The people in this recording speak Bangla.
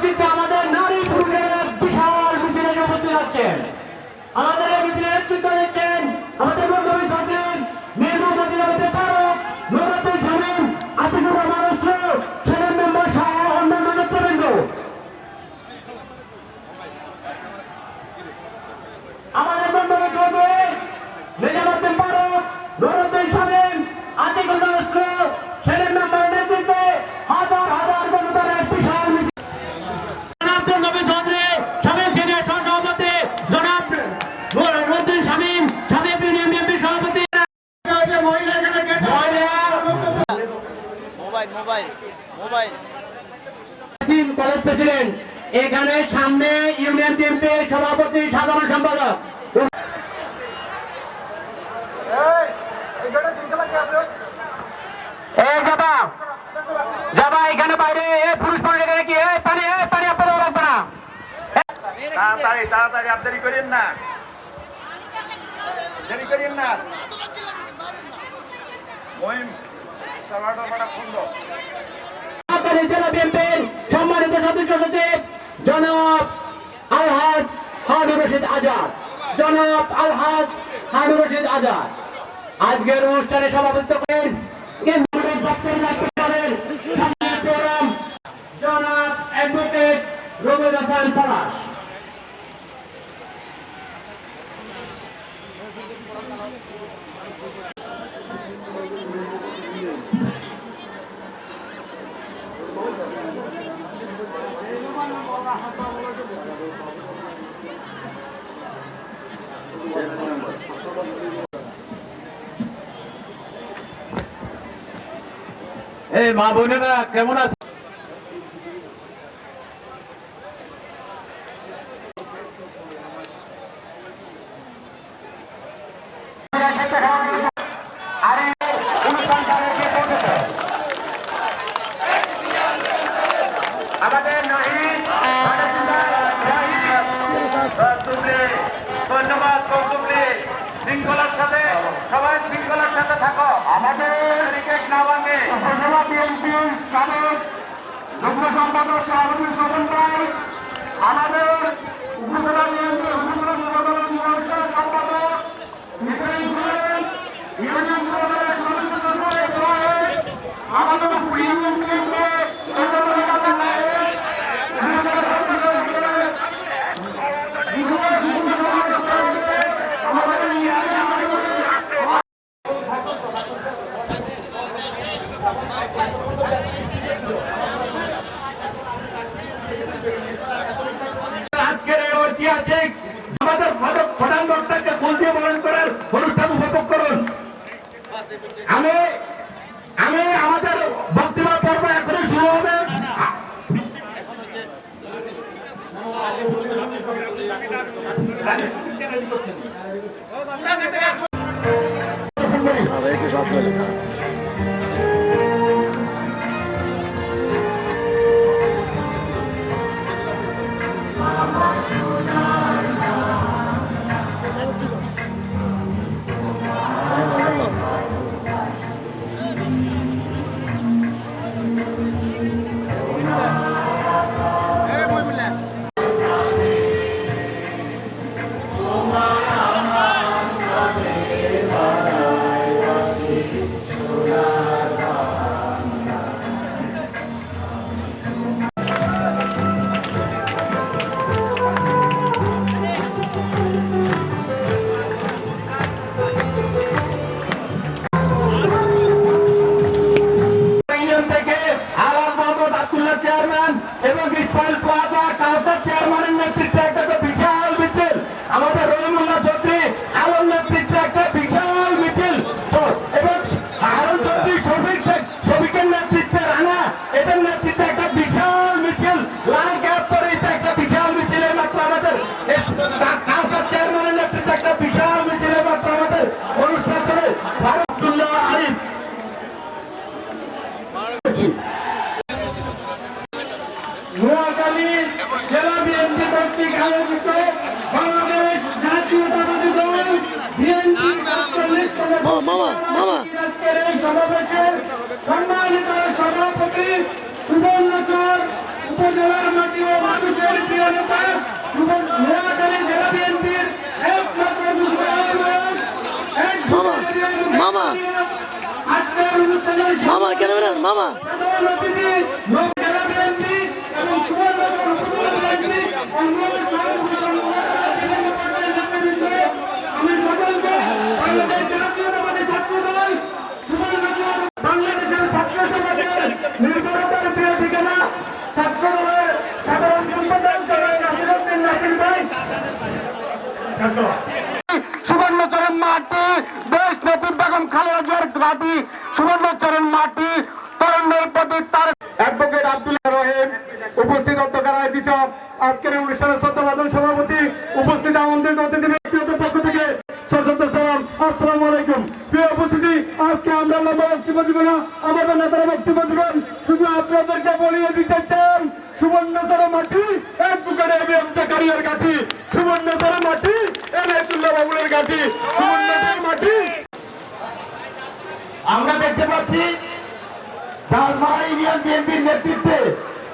নেতৃত্বে আমাদের নারী পুরুষের বিশাল মিছিলে উপস্থিত হচ্ছেন আমাদের এই মিছিলে নেতৃত্ব দিচ্ছেন কলেজ প্রেসিডেন্ট এখানে সামনে ইউনিয়ন বিএনপি সভাপতি সাধারণ সম্পাদক। যাবা। যাবা এখানে বাইরে। এ পুরুষ মানুষ এখানে কি? এ পানি এ পানি আপনাদের লাগবে না। তাড়াতাড়ি তাড়াতাড়ি আর দেরি করেন না। দেরি করেন না। মহিম আপনাদের জেলা বিএনপির সম্মানিত সদস্য সচিব জনাব আলহাজ হারুন রশিদ আজাদ। জনাব আলহাজ হারুন রশিদ আজাদ। আজকের অনুষ্ঠানে সভাপতিত্ব করেন এই মা বোনেরা কেমন আছে শৃঙ্খলার সাথে সবাই শৃঙ্খলার সাথে থাকো। আমাদের ক্রিকেট না ভাঙে। উপজেলা সাবেক যুগ্ম সম্পাদক সভাপতি স্বপন রায় আমাদের উপজেলা বিএনপি উপজেলা মোর্চার সম্পাদক ইব্রাহিম খান, ইউনিয়ন পরিষদের সদস্য সচিব ইব্রাহিম, আমাদের ইউনিয়ন বিএনপি কেন্দ্রীয় নেতা নায়েক, উপজেলা সদস্য হিসেবে বিজয় যুব সমাজ হিসেবে আমাদের ইউনিয়ন আজকের এই ঐতিহাসিক আমাদের প্রধান- বক্তাকে ফুল দিয়ে বরণ করার অনুষ্ঠান উপভোগ করুন। আমি ইউনিয়ন মাত্র অনুষ্ঠান করে আব্দুল্লাহ আরিফ। নোয়াখালী জেলা বিএনপি কর্তৃক আয়োজিত বাংলাদেশ জাতীয়তাবাদী দল বিএনপি মামা মামা আজকের এই সমাবেশের সম্মানিত সভাপতি সুবর্ণচর উপজেলার মাটি ও মানুষের প্রিয় নেতা সুবর্ণ- নোয়াখালী জেলা বিএনপি মামা কেন বেরান মামা প্রধান অতিথি লোক জেলা বিএনপি এবং সুবর্ণচর উপজেলা বিএনপি অন্যান্য আমি সকলকে বাংলাদেশ জাতীয়তাবাদী ছাত্র দল সুবর্ণচর বাংলাদেশের ছাত্র সমাজের নির্ভরতার প্রিয় ঠিকানা ছাত্র দলের সাধারণ সম্পাদক জনাব নাসিরউদ্দিন নাসির ভাই সুবর্ণচরের মাটি দেশ বেগম খালেদা জিয়ার ঘাটি আজকের অনুষ্ঠানের সত্যবাদন সভাপতি উপস্থিত আমন্ত্রিত অতিথি ব্যক্তিগতের পক্ষ থেকে সালাম আলাইকুম। প্রিয় উপস্থিতি, আজকে আমরা বক্তব্য দিব না, আমাদের নেতারা বক্তব্য দিবেন। শুধু আপনাদেরকে বলিয়ে দিতে চান মাটি অ্যাডভোকেট এ বি এম জাকারিয়ার গাঠি সুবর্ণচর মাটি বাবুলের মাটি। আমরা দেখতে পাচ্ছি বিএনপির নেতৃত্বে